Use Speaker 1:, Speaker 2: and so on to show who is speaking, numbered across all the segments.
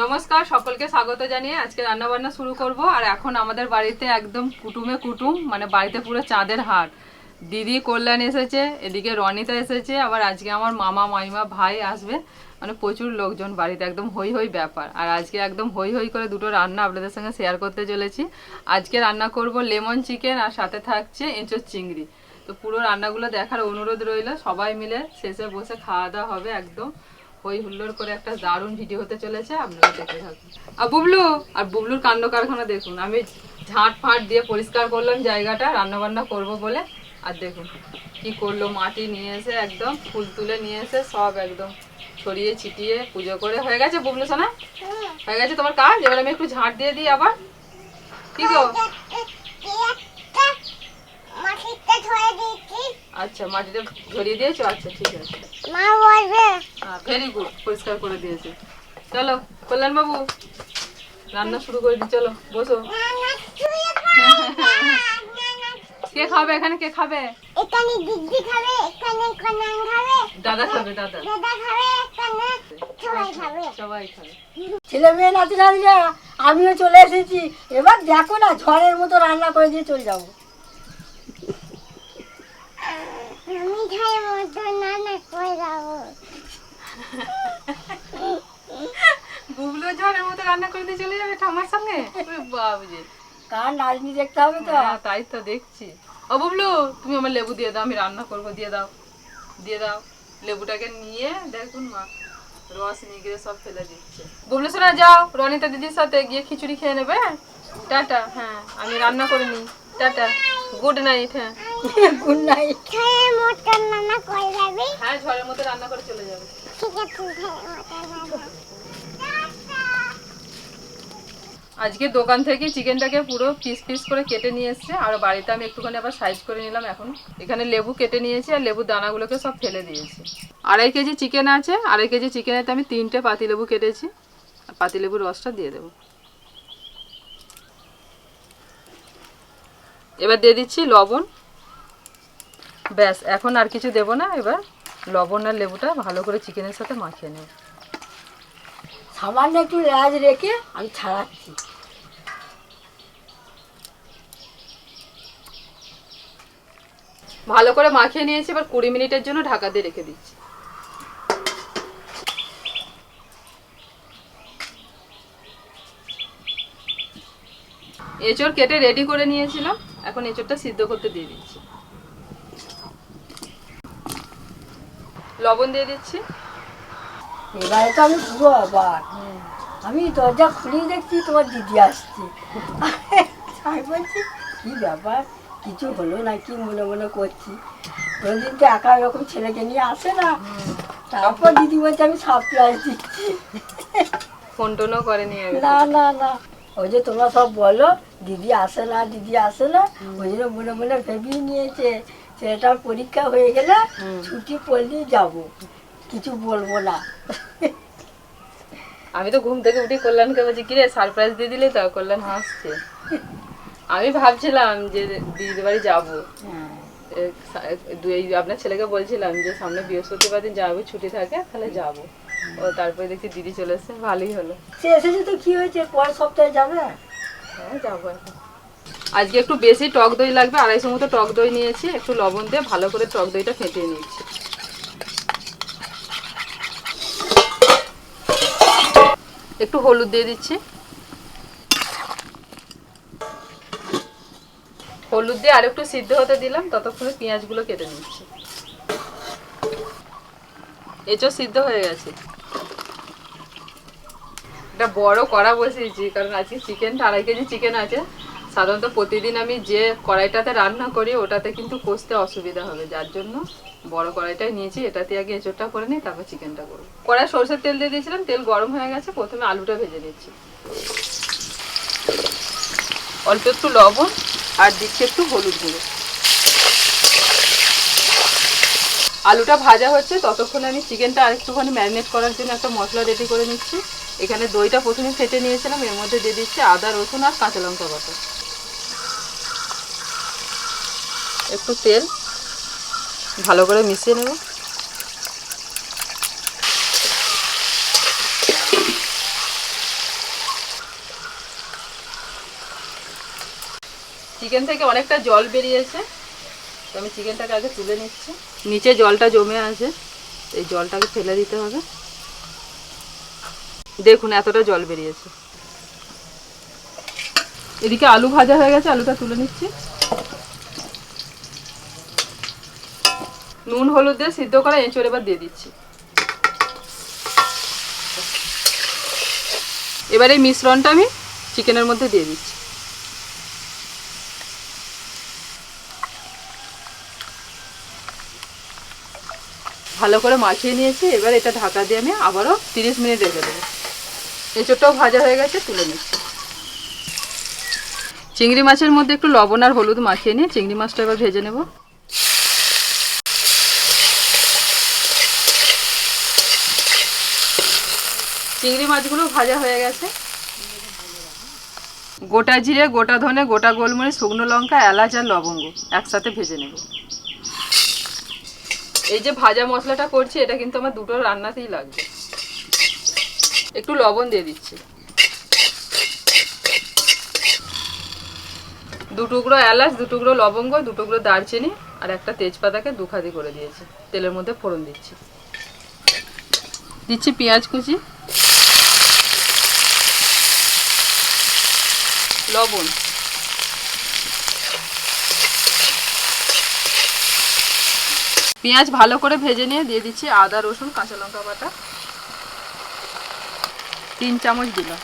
Speaker 1: নমস্কার, সকলকে স্বাগত জানিয়ে আজকে রান্না বান্না শুরু করব। আর এখন আমাদের বাড়িতে একদম কুটুমে কুটুম মানে বাড়িতে পুরো চাঁদের হাট। দিদি কল্যাণ এসেছে, এদিকে রনিতা এসেছে, আবার আজকে আমার মামা, মাইমা, ভাই আসবে। মানে প্রচুর লোকজন বাড়িতে, একদম হই হই ব্যাপার। আর আজকে একদম হই হই করে দুটো রান্না আপনাদের সঙ্গে শেয়ার করতে চলেছি। আজকে রান্না করব লেমন চিকেন আর সাথে থাকছে এঁচোর চিংড়ি। তো পুরো রান্নাগুলো দেখার অনুরোধ রইল, সবাই মিলে শেষে বসে খাওয়া দাওয়া হবে একদম। হই হুল্লোড় করে একটা দারুণ ভিডিও হতে চলেছে, আপনারা দেখতে থাকুন। আর বুবলু, আর বুবলুর কাণ্ড কারখানা দেখুন। আমি ঝাঁট ফাট দিয়ে পরিষ্কার করলাম জায়গাটা রান্না বান্না করব বলে। আর দেখুন কি করল, মাটি নিয়ে এসে একদম ফুল তুলে নিয়ে এসে সব একদম ছড়িয়ে ছিটিয়ে পুজো করে। হয়ে গেছে বুবলু সোনা? হয়ে গেছে তোমার কাজ? এবার আমি একটু ঝাঁট দিয়ে দিই আবার। কি গো? আচ্ছা মাটিটা ধরিয়ে দিয়েছ? আচ্ছা ঠিক আছে।
Speaker 2: মা বলবে।
Speaker 1: হ্যাঁ ভেরি গুড পরিষ্কার করে দিয়েছে। চলো কল্যাণ বাবু রান্না শুরু করে দিই চলো বসো। কে খাবে এখানে? কে খাবে?
Speaker 2: এখানে দিদি খাবে এখানে কনান খাবে।
Speaker 1: দাদা খাবে দাদা।
Speaker 2: দাদা খাবে এখানে সবাই খাবে।
Speaker 1: সবাই খাবে।
Speaker 3: ছেলে মেয়ে নাতি নাতিরা আমিও চলে এসেছি। এবার দেখো না ঝড়ের মতো রান্না করে দিয়ে চলে যাব।
Speaker 2: আমি খাই মতো না না করে যাব
Speaker 1: বুবলু ঝড়ের মতো রান্না করে দিয়ে চলে যাবে ঠাম্মার সঙ্গে? বাবুজি
Speaker 3: কার নাচনি দেখতে হবে তো।
Speaker 1: হ্যাঁ তাই তো দেখছি। ও বুবলু তুমি আমার লেবু দিয়ে দাও আমি রান্না করব দিয়ে দাও দিয়ে দাও। লেবুটাকে নিয়ে দেখুন মা রস নিগড়ে সব ফেলে দিচ্ছে। বুবলু সোনা যাও রনিতা দিদির সাথে গিয়ে খিচুড়ি খেয়ে নেবে? টাটা হ্যাঁ আমি রান্না করে নিই। টাটা গুড নাইট হ্যাঁ।
Speaker 3: Good night.
Speaker 2: খাই মতো না না করে যাবি?
Speaker 1: হ্যাঁ ঝড়ের মতো রান্না করে চলে যাবে।
Speaker 2: ঠিক আছে
Speaker 1: আজকে দোকান থেকে চিকেনটাকে পুরো পিস পিস করে কেটে নিয়ে এসছে আর বাড়িতে আমি একটুখানি আবার সাইজ করে নিলাম এখন। এখানে লেবু কেটে নিয়েছি আর লেবুর দানাগুলোকে সব ফেলে দিয়েছি। আড়াই কেজি চিকেন আছে আড়াই কেজি চিকেনেতে আমি তিনটে পাতিলেবু কেটেছি। আর পাতিলেবুর রসটা দিয়ে দেবো। এবার দিয়ে দিচ্ছি লবণ। ব্যাস এখন আর কিছু দেবো না এবার লবণ আর লেবুটা ভালো করে চিকেনের সাথে মাখিয়ে নেব।
Speaker 3: সামান্য একটু লেজ রেখে আমি ছাড়াচ্ছি।
Speaker 1: ভালো করে মাখিয়ে নিয়েছি এবার কুড়ি মিনিটের জন্য ঢাকা দিয়ে রেখে দিচ্ছি। এঁচড় কেটে রেডি করে নিয়েছিলাম এখন এঁচড়টা সিদ্ধ করতে দিয়ে দিচ্ছি। লবণ দিয়ে দিচ্ছি।
Speaker 3: এবারে তো আমি পুরো অবাক আমি দরজা খুলেই দেখছি তোমার দিদি আসছে। আমি বলছি কি ব্যাপার? কিছু হলো না কি মনে মনে করছি। কোনোদিন তো একা এরকম ছেলেকে নিয়ে আসে না। তারপর দিদি বলছে আমি সারপ্রাইজ দিচ্ছি।
Speaker 1: ফোন টোনও করেনি
Speaker 3: না না না। ওই যে তোমরা সব বলো দিদি আসে না দিদি আসে না ওই জন্য মনে মনে ভেবেই নিয়েছে। ছেলেটার পরীক্ষা হয়ে গেলে ছুটি পড়লেই যাব। কিছু বলব না।
Speaker 1: আমি তো ঘুম থেকে উঠে কল্যাণকে বলছি কিরে সারপ্রাইজ দিয়ে দিলে তো? কল্যাণ হাসছে। আমি ভাবছিলাম যে দিদির বাড়ি যাব।
Speaker 3: হ্যাঁ।
Speaker 1: আপনার ছেলেকে বলছিলাম যে সামনে বৃহস্পতিবার দিন যাব ছুটি থাকে তাহলে যাব। ও তারপরে দেখছি দিদি চলে এসছে ভালোই হলো।
Speaker 3: সে এসেছে তো কি হয়েছে? পরের সপ্তাহে যাবে?
Speaker 1: হ্যাঁ যাব এখন। আজকে একটু বেশি টক দই লাগবে আড়াইশো মতো টক দই নিয়েছি, একটু লবণ দিয়ে ভালো করে টক দইটা ফেটিয়ে নিচ্ছি। একটু হলুদ দিয়ে দিচ্ছি। হলুদ দিয়ে আর একটু সিদ্ধ হতে দিলাম, ততক্ষণে পেঁয়াজগুলো কেটে নিচ্ছি। এঁচো সিদ্ধ হয়ে গেছে। এটা বড় কড়া বসিয়েছি, কারণ আজকে চিকেনটা আড়াই কেজি চিকেন আছে। সাধারণত প্রতিদিন আমি যে কড়াইটাতে রান্না করি, ওটাতে কিন্তু কষতে অসুবিধা হবে। যার জন্য বড় কড়াইটাই নিয়েছি, এটাতে আগে এঁচোড়টা করে নিই তারপর চিকেনটা করব। কড়াই সরষের তেল দিয়ে দিয়েছিলাম, তেল গরম হয়ে গেছে, প্রথমে আলুটা ভেজে নিচ্ছি। অল্প একটু লবণ আর দিচ্ছি একটু হলুদ গুঁড়ো। আলুটা ভাজা হচ্ছে, ততক্ষণে আমি চিকেনটা আরেকটুখানি ম্যারিনেট করার জন্য একটা মশলা রেডি করে নিচ্ছি। এখানে দইটা প্রথমে ফেটে নিয়েছিলাম, এর মধ্যে দিয়ে দিচ্ছি আদা, রসুন আর কাঁচা লঙ্কা বাটা। একটু তেল ভালো করে মিশিয়ে নেব। চিকেন থেকে অনেকটা জল বেরিয়েছে, তো আমি চিকেনটাকে আগে তুলে নিচ্ছি। নিচে জলটা জমে আছে এই জলটাকে ফেলে দিতে হবে। দেখুন, এতটা জল বেরিয়েছে। এদিকে আলু ভাজা হয়ে গেছে, আলুটা তুলে নিচ্ছি। নুন, হলুদ দিয়ে সিদ্ধ করা এঁচড় এবার দিয়ে দিচ্ছি। এবার এই মিশ্রণটা আমি চিকেনের মধ্যে দিয়ে দিচ্ছি। ভালো করে মাখিয়ে নিয়েছি, এবার এটা ঢাকা দিয়ে আমি আবারও তিরিশ মিনিট রেখে দেবো। এঁচোড়টাও ভাজা হয়ে গেছে, তুলে নিচ্ছি। চিংড়ি মাছের মধ্যে একটু লবণ আর হলুদ মাখিয়ে নিয়ে চিংড়ি মাছটা এবার ভেজে নেব। চিংড়ি মাছগুলো ভাজা হয়ে গেছে। গোটা জিরে, গোটা ধনে, গোটা গোলমরিচ, শুকনো লঙ্কা, এলাচ আর লবঙ্গ একসাথে ভেজে নেব। এই যে ভাজা মশলাটা করছি, এটা কিন্তু আমার দুটো রান্নাতেই লাগবে। একটু লবণ দিয়ে দিচ্ছি। দু টুকরো এলাচ, দু টুকরো লবঙ্গ, দু টুকরো দারচিনি আর একটা তেজপাতাকে দুখাদি করে দিয়েছি। তেলের মধ্যে ফোড়ন দিচ্ছি। দিচ্ছি পেঁয়াজ কুচি। লবণ। পেঁয়াজ ভালো করে ভেজে নিয়ে দিয়ে দিচ্ছি আদা, রসুন, কাঁচা লঙ্কা বাটা। তিন চামচ দিলাম।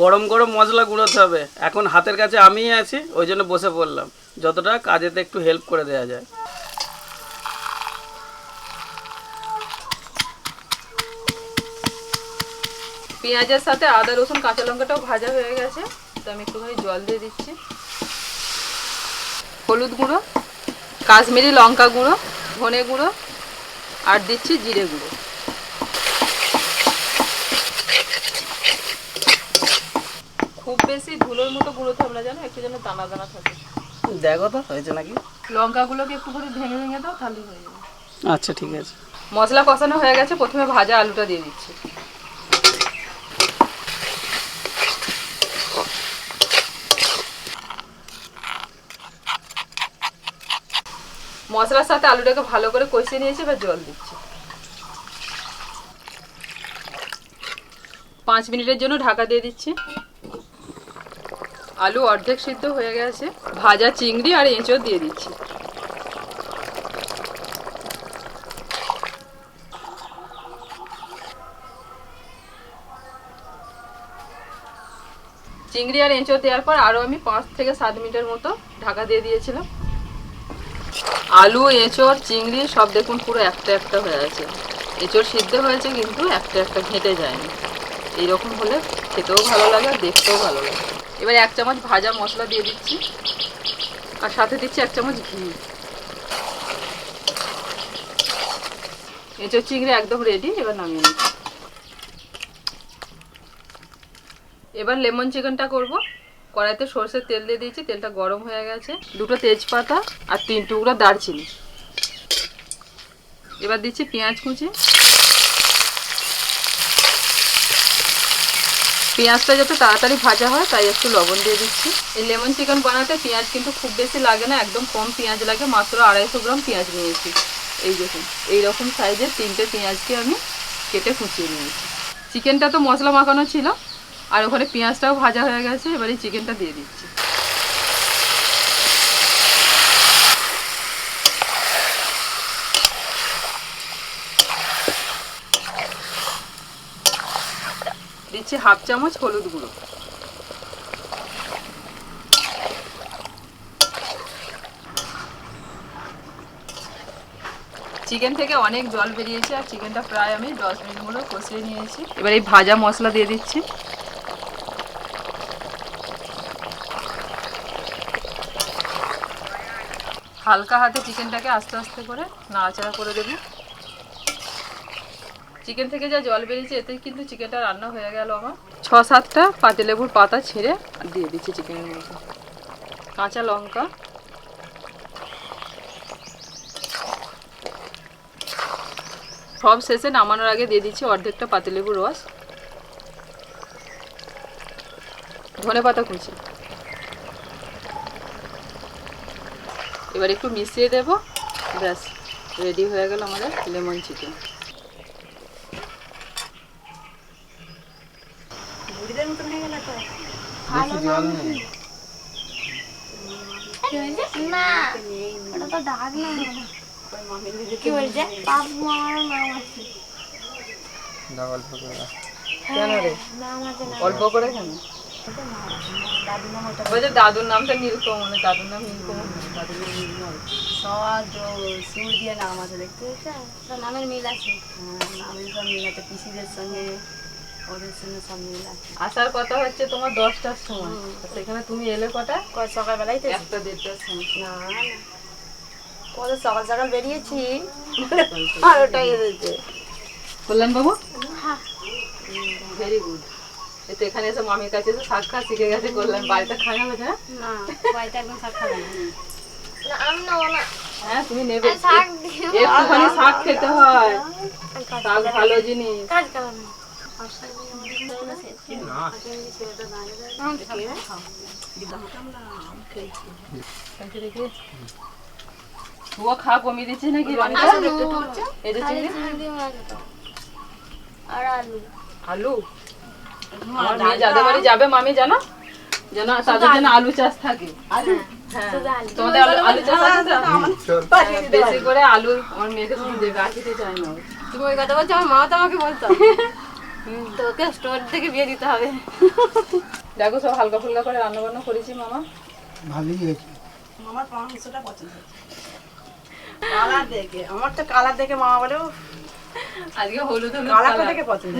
Speaker 4: গরম গরম মশলা গুঁড়োতে হবে। এখন হাতের কাছে আমিই আছি, ওই জন্য বসে পড়লাম। যতটা কাজেতে একটু হেল্প করে দেওয়া যায়।
Speaker 1: পেঁয়াজের সাথে আদা রসুন কাঁচা লঙ্কাটাও ভাজা হয়ে গেছে। তো আমি একটুখানি জল দিয়ে দিচ্ছি। হলুদ গুঁড়ো কাশ্মীরি লঙ্কা গুঁড়ো ধনে গুঁড়ো আর দিচ্ছি জিরে গুঁড়ো। খুব বেশি ধুলোর মতো হবে না জানো? একটু যেন দানা দানা থাকে।
Speaker 4: দেখো তো হয়েছে নাকি?
Speaker 1: লঙ্কাগুলোকে একটু করে ভেঙে ভেঙে দাও তাহলেই হয়ে যাবে।
Speaker 4: আচ্ছা ঠিক আছে।
Speaker 1: মশলা কষানো হয়ে গেছে প্রথমে ভাজা আলুটা দিয়ে দিচ্ছি। মশলার সাথে আলুটাকে ভালো করে কষিয়ে নিয়েছি, এবার জল দিচ্ছি। পাঁচ মিনিটের জন্য ঢাকা দিয়ে দিচ্ছি। আলু অর্ধেক সিদ্ধ হয়ে গেছে। ভাজা চিংড়ি আর এঁচড় দিয়ে দিচ্ছি। চিংড়ি আর এঁচড় দেওয়ার পর আরও আমি পাঁচ থেকে সাত মিনিটের মতো ঢাকা দিয়ে দিয়েছিলাম। আলু, এঁচড়, চিংড়ি, সব দেখুন পুরো একটা একটা হয়ে আছে। এঁচড় সিদ্ধ হয়েছে কিন্তু একটা একটা ঘেঁটে যায়নি। এইরকম হলে খেতেও ভালো লাগে আর দেখতেও ভালো লাগে। এবার এক চামচ ভাজা মশলা দিয়ে দিচ্ছি। আর সাথে দিচ্ছি এক চামচ ঘি। এঁচড়, চিংড়ি একদম রেডি এবার নামিয়ে নিচ্ছি। এবার লেমন চিকেনটা করব। কড়াইতে সর্ষের তেল দিয়ে দিয়েছি, তেলটা গরম হয়ে গেছে। দুটো তেজপাতা আর তিন টুকরো দারচিনি। এবার দিচ্ছি পেঁয়াজ কুচি। পেঁয়াজটা যাতে তাড়াতাড়ি ভাজা হয়, তাই একটু লবণ দিয়ে দিচ্ছি। এই লেমন চিকেন বানাতে পেঁয়াজ কিন্তু খুব বেশি লাগে না, একদম কম পেঁয়াজ লাগে, মাত্র আড়াইশো গ্রাম পেঁয়াজ নিয়েছি। এই দেখুন, এইরকম সাইজের তিনটে পেঁয়াজকে আমি কেটে কুচিয়ে নিয়েছি। চিকেনটা তো মশলা মাখানো ছিল আর ওখানে পেঁয়াজটাও ভাজা হয়ে গেছে, এবার চিকেনটা দিয়ে দিচ্ছি। দিচ্ছি হাফ চামচ হলুদ গুঁড়ো। চিকেন থেকে অনেক জল বেরিয়েছে, আর চিকেনটা প্রায় আমি দশ মিনিট মতো কষিয়ে নিয়েছি। এবার এই ভাজা মশলা দিয়ে দিচ্ছি। হালকা হাতে চিকেনটাকে আস্তে আস্তে করে নাড়াচাড়া করে দেবো। চিকেন থেকে যা জল বেরিয়েছে, এতে কিন্তু চিকেনটা রান্না হয়ে গেল আমার। ছ সাতটা পাতিলেবুর পাতা ছেড়ে দিয়ে দিচ্ছি চিকেনের মধ্যে। কাঁচা লঙ্কা। সব শেষে নামানোর আগে দিয়ে দিচ্ছি অর্ধেকটা পাতিলেবুর রস। ধনে পাতা কুচি। এবার একটু মিশিয়ে দেব। ব্যাস রেডি হয়ে গেল আমাদের লেমন চিকেন
Speaker 5: ওটা তো দাগ না কি বলছে? বাবু আমার নাম আছে
Speaker 1: কেন রে?
Speaker 5: নাম আছে না
Speaker 1: অল্প করে কেন? বলছে দাদুর নামটা নীলকমল দাদুর নাম নীলকমল দাদুর নাম নীলকমল।
Speaker 6: সব সুর দিয়ে নাম আছে দেখতে পেয়েছ?
Speaker 5: নামের মিল আছে।
Speaker 6: হ্যাঁ, নামের সব মিল আছে পিসিদের সঙ্গে ওদের সঙ্গে সব মিল আছে।
Speaker 1: আসার কথা হচ্ছে তোমার দশটার সময়। সেখানে তুমি এলে কটা?
Speaker 6: সকালবেলায় তো
Speaker 1: একটা দেড়টার সময়।
Speaker 6: না না। কত সকাল সকাল বেরিয়েছি? এসেছে।
Speaker 1: কল্যাণ বাবু
Speaker 5: হ্যাঁ।
Speaker 1: ভেরি গুড তো এখানে এসে মামির কাছে এসে শাক খাওয়া শিখে গেছে কল্যাণ বাড়িতে খায় না বোঝা
Speaker 6: না বাড়িতে একদম শাক খাবে না।
Speaker 5: না আমি নেব না
Speaker 1: হ্যাঁ তুমি নেবে।
Speaker 5: শাক
Speaker 1: একটুখানি শাক খেতে হয়। শাক ভালো জিনিস।
Speaker 5: কাজ করো না।
Speaker 1: ও খা কমিয়ে দিচ্ছিস নাকি?
Speaker 5: আলু।
Speaker 1: আলু? আমার মেয়ে যাদের বাড়ি যাবে মামি জানো? যেন তাদের জন্য আলু। চাষ থাকে।
Speaker 6: আলু?
Speaker 1: হ্যাঁ।
Speaker 5: শুধু আলু।
Speaker 1: তোমাদের আলু আলু চাষ আছে বেশি করে আলু আমার মেয়েকে শুধু দেবে আর খেতে চায় না
Speaker 6: তুমি ওই কথা বলছো আমার মা তো আমাকে বলতো। তোকে স্টোর থেকে বিয়ে দিতে হবে।
Speaker 1: দেখো সব হালকা ফুলকা করে রান্না বান্না করেছি মামা।
Speaker 6: মাংসটা পছন্দ। কালার দেখে আমার তো কালার দেখে মামা বলে
Speaker 1: আজকে হলুদ হলুদ
Speaker 6: কালারটা দেখে পছন্দ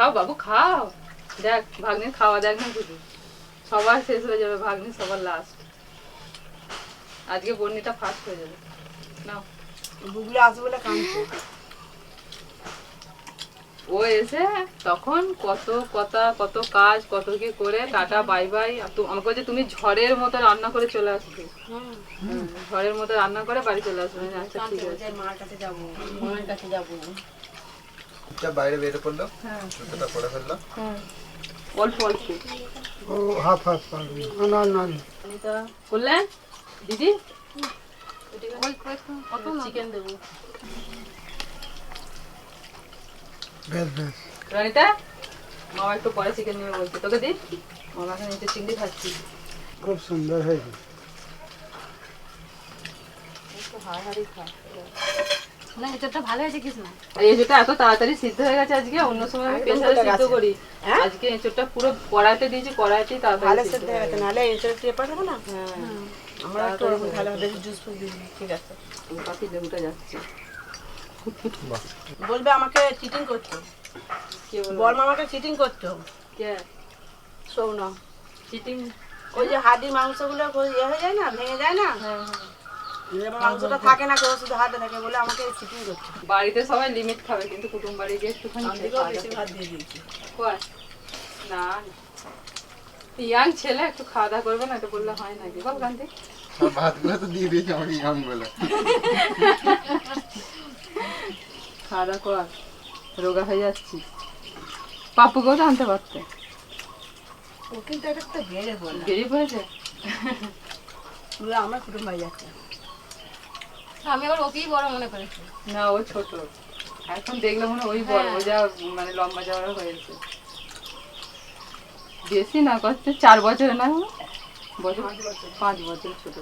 Speaker 1: খাও বাবু খাও। দেখ ভাগ্নির খাওয়া দেখ না শুধু সবার শেষ হয়ে যাবে ভাগ্নি সবার লাস্ট আজকে বর্ণিটা ফার্স্ট হয়ে যাবে। নাও।
Speaker 6: গুগলে আসবে বলে কাঁদছে।
Speaker 1: ও এসে তখন কত কথা কত কাজ কত কি করে টাটা বাই বাই আমাকে বলছে তুমি ঝড়ের মতো রান্না করে চলে আসবে। ঝড়ের মতো রান্না করে বাড়ি চলে আসবে। আচ্ছা ঠিক আছে।
Speaker 6: মার কাছে যাব। মায়ের কাছে যাব।
Speaker 7: এটা বাইরে বের করল
Speaker 1: হ্যাঁ।
Speaker 7: জুতোটা পরে ফেলল।
Speaker 1: অল্প অল্প
Speaker 7: ও হাফ হাফ না না
Speaker 1: অনিতা করলেন দিদি? কত চিকেন দেবো।
Speaker 7: বেশ বেশ।
Speaker 1: রনিতা মামা একটু পরে চিকেন নেবে বলছে। তোকে দি মামা এখন একটু চিংড়ি খাচ্ছি।
Speaker 7: খুব সুন্দর হয়েছে।
Speaker 1: একটু হাড়াহাড়ি খা।
Speaker 6: না ভালো হয়েছে কিছু না।
Speaker 1: এঁচোড়টা এত তাড়াতাড়ি সিদ্ধ হয়ে গেছে আজকে অন্য সময় আমি প্রেসারে সিদ্ধ করি। আজকে এঁচোড়টা পুরো কড়াইতে দিয়েছি কড়াইতেই তাড়াতাড়ি
Speaker 6: ভালো
Speaker 1: সিদ্ধ হয়ে
Speaker 6: হয়ে গেছে নাহলে এঁচড় টেপে পাঠাবো না?
Speaker 1: হ্যাঁ।
Speaker 6: আমরা একটু ভালো বেশি জুস ফুস দিই ঠিক আছে।
Speaker 1: পাখি লেবুটা যাচ্ছে।
Speaker 6: বলবে আমাকে চিটিং করতো? বর মামাকে চিটিং করতো?
Speaker 1: কে?
Speaker 6: সৌনা
Speaker 1: চিটিং
Speaker 6: ওই যে হাড়ির মাংসগুলো ইয়ে হয়ে যায় না ভেঙে যায় না?
Speaker 1: হ্যাঁ হ্যাঁ।
Speaker 6: মাংসটা থাকে না কেউ শুধু হাতে থাকে বলে আমাকে করছে
Speaker 1: বাড়িতে সবাই লিমিট খাবে কিন্তু কুটুম বাড়ি গিয়ে একটুখানি
Speaker 6: বেশি ভাত দিয়ে দিয়েছি।
Speaker 1: না। ইয়াং ছেলে একটু খাওয়া দাওয়া করবে না এটা বললে হয় নাকি? বল কান্তি
Speaker 7: ভাতগুলো তো দিয়ে দিয়েছি আমাকে ইয়াং বলে।
Speaker 1: খাওয়া দাওয়া কর রোগা হয়ে যাচ্ছি। পাপুকেও তো আনতে পারতে?
Speaker 6: ও কিন্তু তো বেড়ে বলে।
Speaker 1: পড়েছে
Speaker 6: আমার কুটুম ভাই যাচ্ছে
Speaker 5: আমি আবার ওকেই বড় মনে করেছি।
Speaker 1: না ও ছোট। এখন দেখলে মনে ওই বড়। ও যা মানে লম্বা যাওয়ার হয়েছে। বেশি না করছে চার বছর না? বছর। পাঁচ বছর ছোট।